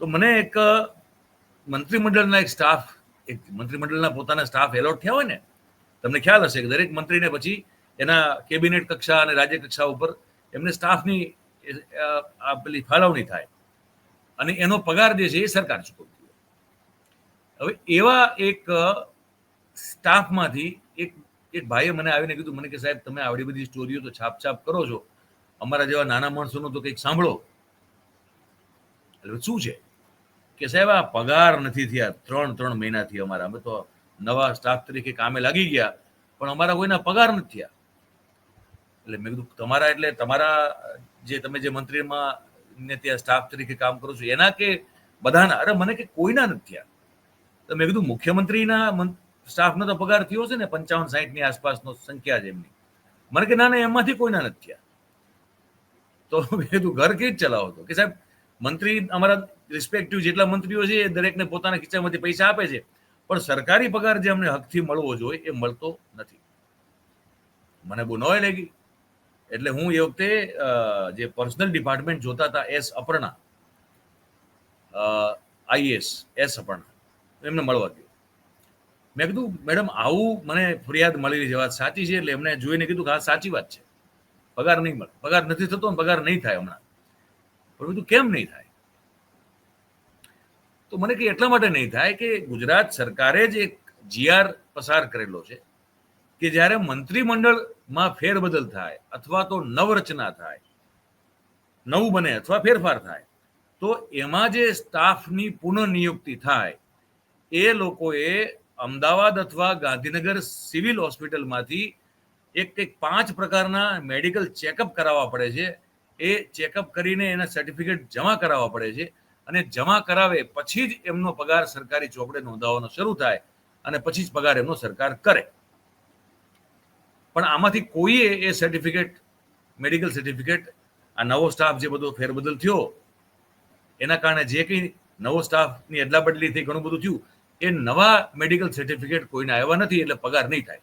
તો મને એક મંત્રીમંડળના એક સ્ટાફ એક મંત્રીમંડળના પોતાના સ્ટાફ એલોટ થયા હોય ને, તમને ખ્યાલ હશે કે દરેક મંત્રીને પછી એના કેબિનેટ કક્ષા અને રાજ્ય કક્ષા ઉપર એમને સ્ટાફની આ પેલી ફાળવણી થાય. અને એનો પગાર જે છે એ સરકાર ચૂકવતી હોય હવે એવા એક સ્ટાફમાંથી એક એક ભાઈએ મને આવીને કીધું, મને કે સાહેબ, તમે આવડી બધી સ્ટોરીઓ તો છાપ છાપ કરો છો. અમારા જેવા નાના માણસોનું તો કંઈક સાંભળો. એટલે શું છે? કે સાહેબ, આ પગાર નથી થયા. ત્રણ ત્રણ મહિનાથી અમારા. અમે તો નવા સ્ટાફ તરીકે કામે લાગી ગયા, પણ અમારા કોઈના પગાર નથી થયા. એટલે મેં કીધું, તમારા એટલે તમારા જે તમે જે મંત્રીમાં ને ત્યાં સ્ટાફ તરીકે કામ કરો છો, એના કે બધાના? અરે, મને કે કોઈના નથી થયા. તો મેં કીધું, મુખ્યમંત્રીના સ્ટાફનો તો પગાર થયો છે ને, પંચાવન, સાહીઠની આસપાસનો સંખ્યા છે એમની. મને કે, ના ના, એમાંથી કોઈના નથી થયા. તો મેં કીધું, ઘર કેવી ચલાવો તો કે સાહેબ, મંત્રી અમારા રિસ્પેક્ટિવ જેટલા મંત્રીઓ છે એ દરેકને પોતાના ખિસ્સામાંથી પૈસા આપે છે. પણ સરકારી પગાર જે અમને હકથી મળવો જોઈએ એ મળતો નથી. મને બહુ નોય લાગી. એટલે હું એ વખતે જે પર્સનલ ડિપાર્ટમેન્ટ જોતા હતા S Aparna IAS S Aparna એમને મળવા ગયો. મેં કીધું, મેડમ, આવું મને ફરિયાદ મળી છે વાત સાચી છે. એટલે એમને જોઈને કીધું કે, હા, સાચી વાત છે. પગાર નહીં મળે. પગાર નથી થતો પગાર નહીં થાય હમણાં. પણ કીધું, કેમ નહીં થાય? તો મને કે એટલા માટે નહીં થાય કે ગુજરાત સરકારે જ એક જીઆર પસાર કરેલો છે કે જ્યારે મંત્રીમંડળમાં ફેરબદલ થાય અથવા તો નવરચના થાય, નવું બને અથવા ફેરફાર થાય, તો એમાં જે સ્ટાફની પુનઃનિયુક્તિ થાય, એ લોકોએ અમદાવાદ અથવા ગાંધીનગર સિવિલ હોસ્પિટલમાંથી એક એક પાંચ પ્રકારના મેડિકલ ચેકઅપ કરાવવા પડે છે. એ ચેકઅપ કરીને એના સર્ટિફિકેટ જમા કરાવવા પડે છે. અને જમા કરાવે પછી જ એમનો પગાર સરકારી ચોપડે નોંધાવવાનો શરૂ થાય અને પછી જ પગાર એમનો સરકાર કરે. પણ આમાંથી કોઈએ એ સર્ટિફિકેટ મેડિકલ સર્ટિફિકેટ આ નવો સ્ટાફ જે બધો ફેરબદલ થયો, એના કારણે જે કંઈ નવો સ્ટાફની અદલા બદલી થઈ ઘણું બધું થયું, એ નવા મેડિકલ સર્ટિફિકેટ કોઈને આવ્યા નથી એટલે પગાર નહીં થાય.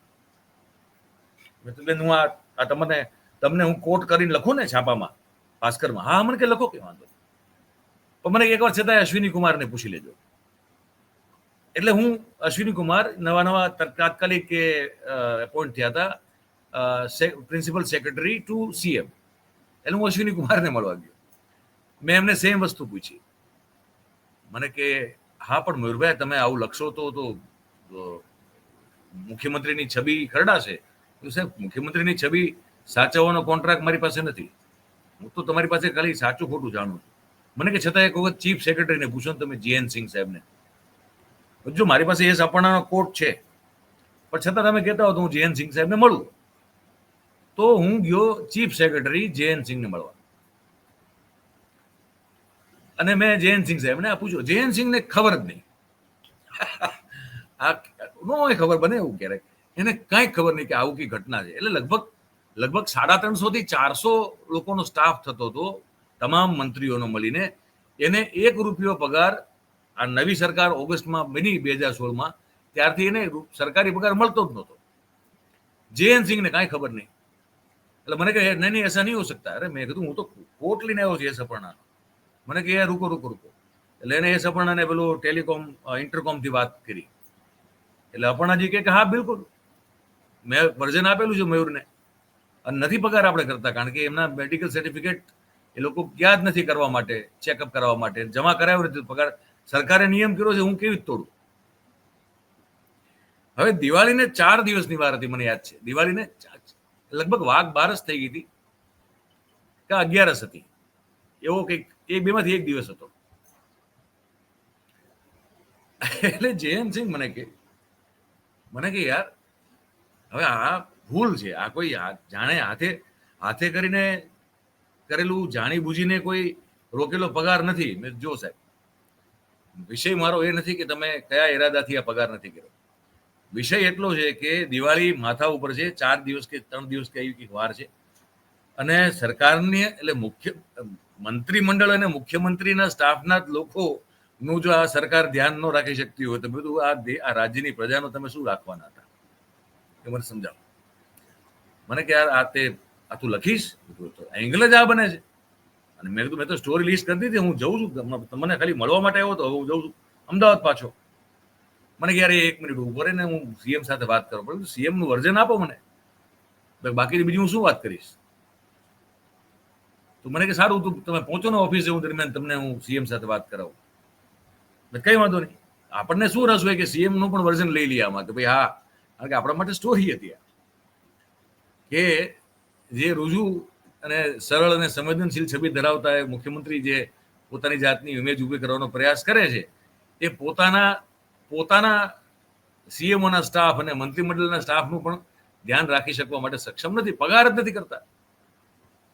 મેં હું આ આ તમને તમને હું કોટ કરીને લખું ને છાપામાં, ભાસ્કરમાં. હા, મને કે લખો કે વાંધો નહીં. પણ મને એકવાર છતાંય અશ્વિની કુમારને પૂછી લેજો. એટલે હું અશ્વિની કુમાર નવા નવા તાત્કાલિક એપોઇન્ટ થયા હતા પ્રિન્સિપલ સેક્રેટરી ટુ સીએમ એટલે હું અશ્વિની કુમારને મળવા ગયો. મેં એમને સેમ વસ્તુ પૂછી. મને કે, હા, પણ મયુરભાઈ, તમે આવું લખશો તો તો મુખ્યમંત્રીની છબી ખરડાશે. તો સાહેબ, મુખ્યમંત્રીની છબી સાચવવાનો કોન્ટ્રાક્ટ મારી પાસે નથી. હું તો તમારી પાસે ખાલી સાચું ખોટું જાણું છું. મને કે છતાં એક વખત ચીફ સેક્રેટરીને પૂછો તમે જીએન સિંહ સાહેબને. જો મારી પાસે એ સપનાનો કોટ છે, પણ છતાં તમે કહેતા હો તો હું જયંત સિંહ સાહેબને મળું. તો હું ગયો ચીફ સેક્રેટરી જયંત સિંહને મળવા. અને મેં જયંત સિંહ સાહેબને આ પૂછ્યું જયંત સિંહને ખબર જ નહીં. આ નો ખબર, બને એવું ક્યારેક. એને કાંઈ ખબર નહીં કે આવું કઈ ઘટના છે. એટલે લગભગ લગભગ સાડા ત્રણસો થી ચારસો લોકોનો સ્ટાફ થતો હતો તમામ મંત્રીઓનો મળીને એને એક રૂપિયો પગાર આ નવી સરકાર ઓગસ્ટમાં બની બે હજાર સોળમાં ત્યારથી એને સરકારી પગાર મળતો જ નહોતો. જેએન સિંહને કાંઈ ખબર નહીં. એટલે મને કહે, નહીં નહીં, એસા નહીં હો શકતા. અરે, મેં કીધું, હું તો કોટ લઈને આવ્યો છું, એ સપર્ણા મને કહે રૂકો રૂકો રૂકો. એટલે એને એ સપર્ણાને પેલું ટેલિકોમ ઇન્ટરકોમથી વાત કરી. એટલે અપર્ણાજી કે, હા, બિલકુલ. મેં વર્જન આપેલું છે મયુરને. અને નથી પગાર આપણે કરતા, કારણ કે એમના મેડિકલ સર્ટિફિકેટ એ લોકો જ નથી કરવા માટે ચેકઅપ કરાવવા માટે, જમા કરાવ્યું નથી. પગાર, સરકારે નિયમ કર્યો છે, હું કેવી તોડું? હવે દિવાળીને ચાર દિવસની વાર હતી, મને યાદ છે. દિવાળીને લગભગ વાઘ બારસ થઈ ગઈ હતી. કે અગિયારસ હતી. એવો કંઈક એક બેમાંથી એક દિવસ હતો. એટલે જયંત સિંહ મને કે મને કે, યાર, હવે આ ભૂલ છે. આ કોઈ જાણે હાથે હાથે કરીને કરેલું જાણી બુજીને કોઈ રોકેલો પગાર નથી. મેં જો સાહેબ, વિષય મારો એ નથી કે તમે કયા ઈરાદાથી આ પગાર નથી કર્યો. વિષય એટલો છે કે દિવાળી માથા ઉપર છે, ચાર દિવસ કે ત્રણ દિવસ કે એવી કંઈક વાર છે. અને સરકારની એટલે મુખ્ય, મંત્રીમંડળ અને મુખ્યમંત્રીના સ્ટાફના લોકોનું જો આ સરકાર ધ્યાન ન રાખી શકતી હોય તો બધું આ આ રાજ્યની પ્રજાનો તમે શું રાખવાના હતા? એ મને સમજાવો. મને કે આ તે આ તું લખીશ એંગલ જ આ બને છે. અને મેં કીધું, મેં તો સ્ટોરી લિસ્ટ કરી દીધી, હું જઉં છું. તમને ખાલી મળવા માટે આવ્યો તો હું જઉં છું. અમદાવાદ પાછો. મને કે યાર એક મિનિટ ઊભો રહીને હું સીએમ સાથે વાત કરું સીએમનું વર્જન આપો મને. બાકી બીજી હું શું વાત કરીશ? તો મને કે, સારું, તું તમે પહોંચો ને ઓફિસે હું દરમિયાન તમને હું સીએમ સાથે વાત કરાવું. મેં કઈ વાંધો નહીં. આપણને શું રસ હોય કે સીએમનું પણ વર્ઝન લઈ લઈએ આમાં? કે ભાઈ, હા, કારણ કે આપણા માટે સ્ટોરી હતી આ. કે જે રુજુ અને સરળ અને સંવેદનશીલ છબી ધરાવતા મુખ્યમંત્રી જે પોતાની જાતની ઇમેજ ઊભી કરવાનો પ્રયાસ કરે છે, એ પોતાના પોતાના સીએમઓના સ્ટાફ અને મંત્રીમંડળના સ્ટાફનું પણ ધ્યાન રાખી શકવા માટે સક્ષમ નથી, પગાર જ નથી કરતા.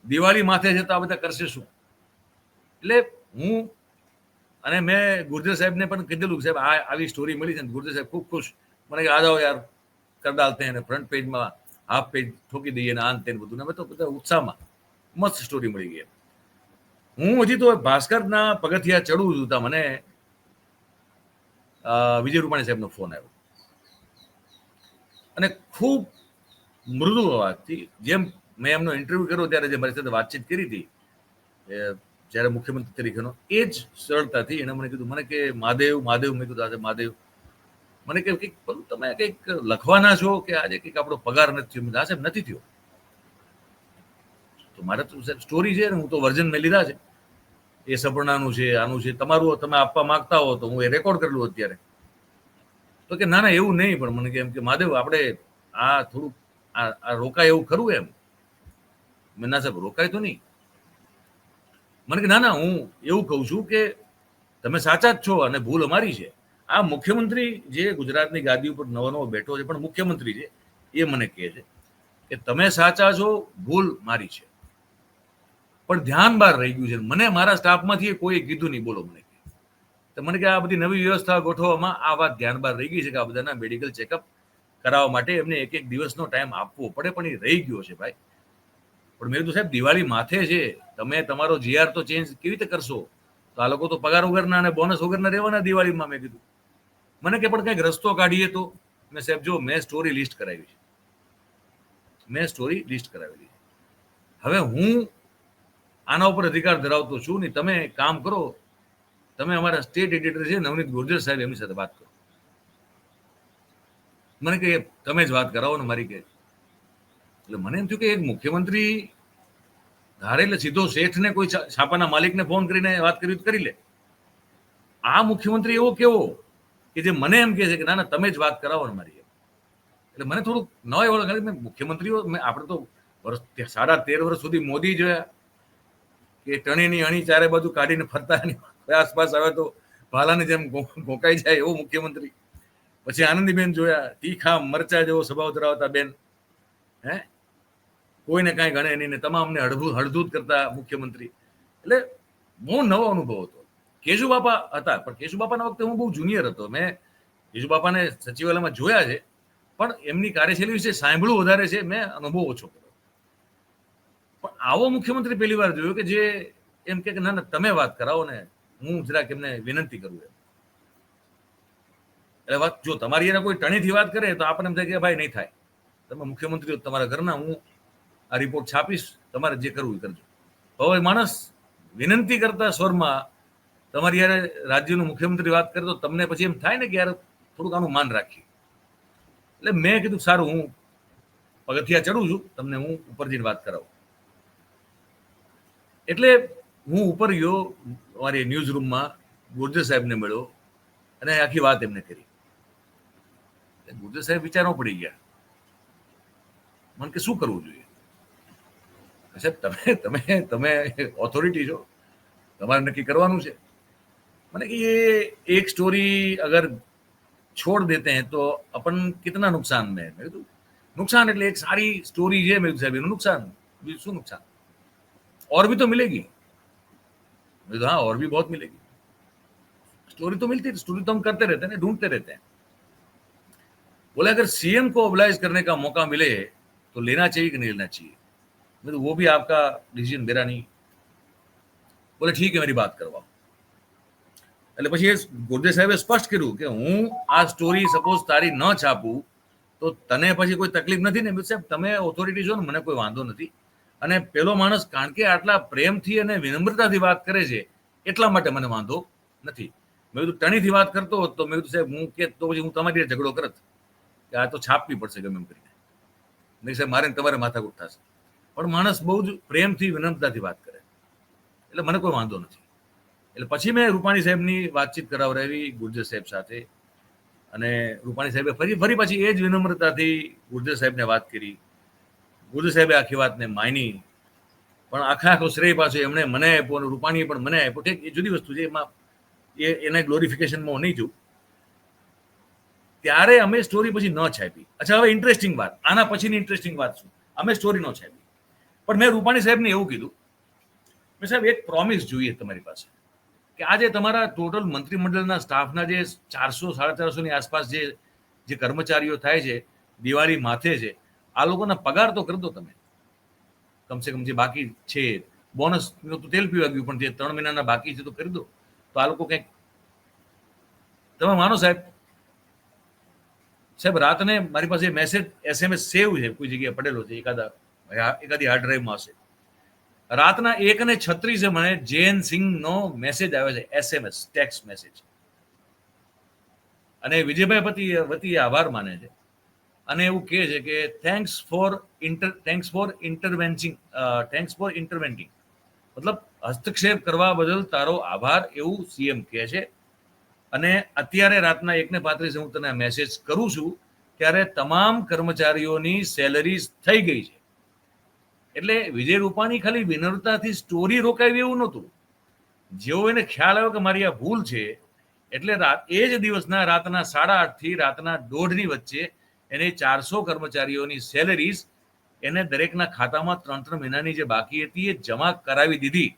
દિવાળી માથે છે તો આ બધા કરશે શું? એટલે હું અને મેં ગુર્જર સાહેબને પણ કીધેલું સાહેબ, આ આવી સ્ટોરી મળી છે ગુર્જર સાહેબ ખૂબ ખુશ. મને આ જાઓ યાર, કર ડાલતે ફ્રન્ટ પેજમાં હાફ પેજ ઠોકી દઈએ આ તેન બધું. ને તો બધા ઉત્સાહમાં મસ્ત સ્ટોરી મળી ગઈ હું હજી તો ભાસ્કરના પગથિયા ચડું છું ત્યાં મને વિજય રૂપાણી સાહેબનો ફોન આવ્યો. અને ખૂબ મૃદુ અવાજથી જેમ મેં એમનો ઇન્ટરવ્યુ કર્યો ત્યારે જે મારી સાથે વાતચીત કરી હતી જ્યારે મુખ્યમંત્રી તરીકેનો, એ જ સરળતાથી એણે મને કીધું, મને કે મહાદેવ મહાદેવ, મેં કીધું આજે મહાદેવ. મને કે કંઈક તમે કંઈક લખવાના છો કે આજે કંઈક આપણો પગાર નથી થયો? આ સાહેબ નથી થયો. તો મારે તો સાહેબ સ્ટોરી છે ને, હું તો વર્જન મેં લીધા છે. એ સપનાનું છે, આનું છે, તમારું તમે આપવા માંગતા હો તો હું એ રેકોર્ડ કરેલું અત્યારે. તો કે ના ના, એવું નહીં, પણ મને કે એમ કે મહાદેવ, આપણે આ થોડુંક, આ રોકાય એવું ખરું એમ. મેં ના સાહેબ, રોકાય તો નહીં. મને કે ના ના, હું એવું કહું છું કે તમે સાચા જ છો અને ભૂલ અમારી છે. આ મુખ્યમંત્રી જે ગુજરાતની ગાદી ઉપર નવો નવો બેઠો છે, પણ મુખ્યમંત્રી છે, એ મને કહે છે કે તમે સાચા છો, ભૂલ મારી છે. પણ ધ્યાન બહાર રહી ગયું છે. મને મારા સ્ટાફમાંથી કોઈ કીધું નહીં, બોલો મને. તો મને કે આ બધી નવી વ્યવસ્થા ગોઠવવામાં આ વાત ધ્યાન બહાર રહી ગઈ છે કે આ બધાના મેડિકલ ચેકઅપ કરાવવા માટે એમને એક એક દિવસનો ટાઈમ આપવો પડે, પણ એ રહી ગયો છે ભાઈ. પણ મેં કીધું, સાહેબ, દિવાળી માથે છે. તમે તમારો જીઆર તો ચેન્જ કેવી રીતે કરશો? તો આ લોકો તો પગાર વગરના અને બોનસ વગરના રહેવાના દિવાળીમાં, મેં કીધું. મને કે, પણ કંઈક રસ્તો કાઢીએ તો? મેં સાહેબ, જો, મેં સ્ટોરી લિસ્ટ કરાવી છે. મેં સ્ટોરી લિસ્ટ કરાવેલી છે. હવે હું આના ઉપર અધિકાર ધરાવતો છું નહીં તમે કામ કરો, તમે અમારા સ્ટેટ એડિટર છે, નવનીત ગુર્જર સાહેબ, એમની સાથે વાત કરો. મને કે તમે જ વાત કરાવો ને મારી કે. એટલે મને એમ થયું કે, એક મુખ્યમંત્રી ધારે એટલે સીધો શેઠને કોઈ છાપાના માલિકને ફોન કરીને વાત કરી કરી લે. આ મુખ્યમંત્રી એવો કેવો કે જે મને એમ કહે છે કે ના ના, તમે જ વાત કરાવો ને મારી એટલે મને થોડુંક ન એવો લાગે મેં મુખ્યમંત્રીઓ, મેં આપણે તો વર્ષ સાડા તેર વર્ષ સુધી મોદી જોયા કે ટણીની અણી ચારે બાજુ કાઢીને ફરતા આસપાસ આવે તો ભાલાની જેમ ગોકાઈ જાય એવો મુખ્યમંત્રી. પછી આનંદીબેન જોયા, તીખા મરચા જેવો સ્વભાવ ધરાવતા બેન. હે? કોઈને કાંઈ ગણે નહીં ને તમામને હળભૂત હળધૂત કરતા મુખ્યમંત્રી. એટલે બહુ નવો અનુભવ હતો. કેશુ બાપા હતા, પણ કેશુ બાપાના વખતે હું બહુ જુનિયર હતો. મેં કેશુ બાપાને સચિવાલયમાં જોયા છે, પણ એમની કાર્યશૈલી વિશે સાંભળવું વધારે છે, મેં અનુભવ ઓછો કર્યો. પણ આવો મુખ્યમંત્રી પહેલી વાર જોયો કે જે એમ કે ના ના, તમે વાત કરાવો ને, હું જરાક એમને વિનંતી કરું એમ. એટલે વાત, જો તમારી એને કોઈ ટણીથી વાત કરે તો આપણને એમ થાય કે ભાઈ નહીં થાય. તમે મુખ્યમંત્રી તમારા ઘરના, હું આ રિપોર્ટ છાપીશ, તમારે જે કરવું એ કરજો. હવે માણસ વિનંતી કરતા સ્વરમાં તમારી યાર રાજ્યનું મુખ્યમંત્રી વાત કરે તો તમને પછી એમ થાય ને કે યાર થોડુંક આનું માન રાખીએ. એટલે મેં કીધું, સારું, હું પગથિયા ચડું છું, તમને હું ઉપર જઈને વાત કરાવું. એટલે હું ઉપર ગયો અમારી ન્યૂઝ રૂમમાં ગુર્જર સાહેબને મળ્યો અને આખી વાત એમને કરી. ગુર્જર સાહેબ વિચારો પડી ગયા. મને કે, શું કરવું જોઈએ? સાહેબ, તમે તમે તમે ઓથોરિટી છો. તમારે નક્કી કરવાનું છે. मैंने कि ये एक स्टोरी अगर छोड़ देते हैं तो अपन कितना नुकसान में है मैं तो नुकसान એટલે એક સારી સ્ટોરી છે મેં સાહેબ એનું નુકસાન બીજું શું નુકસાન और भी तो मिलेगी मैं तो हाँ और भी बहुत मिलेगी स्टोरी तो मिलती है स्टोरी तो हम करते रहते हैं ना ढूंढते रहते हैं बोले अगर सीएम को ओबलाइज करने का मौका मिले तो लेना चाहिए कि नहीं लेना चाहिए मैं तो वो भी आपका डिसीजन मेरा नहीं बोले ठीक है मेरी बात करवाओ એટલે પછી એ ગુર્જર સાહેબે સ્પષ્ટ કર્યું કે હું આ સ્ટોરી સપોઝ તારી ન છાપું, તો તને પછી કોઈ તકલીફ નથી ને? સાહેબ, તમે ઓથોરિટી છો ને, મને કોઈ વાંધો નથી. અને પેલો માણસ કારણ કે આટલા પ્રેમથી અને વિનમ્રતાથી વાત કરે છે, એટલા માટે મને વાંધો નથી. મેં કીધું ટણીથી વાત કરતો હોત તો, મેં કીધું, સાહેબ, હું કે તો પછી હું તમારી હારે ઝઘડો કરત, કે આ તો છાપવી પડશે ગમે એમ કરીને. નહીં સાહેબ, મારે તમારે માથાકૂટ થશે. પણ માણસ બહુ જ પ્રેમથી, વિનમ્રતાથી વાત કરે. એટલે મને કોઈ વાંધો નથી. એટલે પછી મેં રૂપાણી સાહેબની વાતચીત કરાવડાવી, ગુર્જર સાહેબ સાથે. અને રૂપાણી સાહેબે ફરી ફરી પછી એ જ વિનમ્રતાથી ગુર્જર સાહેબને વાત કરી. ગુર્જર સાહેબે આખી વાતને માની. પણ આખા આખો શ્રેય પાછો એમણે મને આપ્યો અને રૂપાણીએ પણ મને આપ્યો. ઠીક, એ જુદી વસ્તુ છે, એમાં એ, એના ગ્લોરિફિકેશનમાં હું નહીં છું ત્યારે અમે સ્ટોરી પછી ન છાપી. અચ્છા, હવે ઇન્ટરેસ્ટિંગ વાત. આના પછીની ઇન્ટરેસ્ટિંગ વાત શું? અમે સ્ટોરી ન છાપી. પણ મેં રૂપાણી સાહેબને એવું કીધું, મેં સાહેબ, એક પ્રોમિસ જોઈએ તમારી પાસે. કે આજે તમારા ટોટલ મંત્રીમંડળના સ્ટાફના જે ચારસો સાડા ચારસોની આસપાસ જે જે કર્મચારીઓ થાય છે, દિવાળી માથે છે, આ લોકોના પગાર તો કરી દો તમે. કમસે કમ જે બાકી છે બોનસ તો તેલ પીવા ગયું, પણ જે ત્રણ મહિનાના બાકી છે તો કરી દો. તો આ લોકો કંઈક તમે માનો સાહેબ. સાહેબ, રાતને મારી પાસે મેસેજ એસએમએસ સેવ છે, કોઈ જગ્યાએ પડેલો છે, એકાદા, એકાદી હાર્ડ ડ્રાઈવમાં હશે. રાતના એક ને છત્રીસે મને જૈન સિંહનો મેસેજ આવે છે એસએમએસ ટેક્સ મેસેજ અને વિજયભાઈ પતિ વતી આભાર માને છે. અને એવું કહે છે કે thanks for inter thanks for intervening thanks for intervening મતલબ, હસ્તક્ષેપ કરવા બદલ તારો આભાર એવું સીએમ કહે છે. અને અત્યારે રાતના એકને પાંત્રીસે હું તને મેસેજ કરું છું, ત્યારે તમામ કર્મચારીઓની સેલરીઝ થઈ ગઈ છે. એટલે વિજય રૂપાણી ખાલી વિનમ્રતાથી સ્ટોરી રોકાવી એવું નહોતું. જેવો એને ખ્યાલ આવ્યો કે મારી આ ભૂલ છે, એટલે રાત, એ જ દિવસના રાતના સાડા આઠથી રાતના દોઢની વચ્ચે એને ચારસો કર્મચારીઓની સેલેરીઝ એને દરેકના ખાતામાં ત્રણ ત્રણ મહિનાની જે બાકી હતી એ જમા કરાવી દીધી.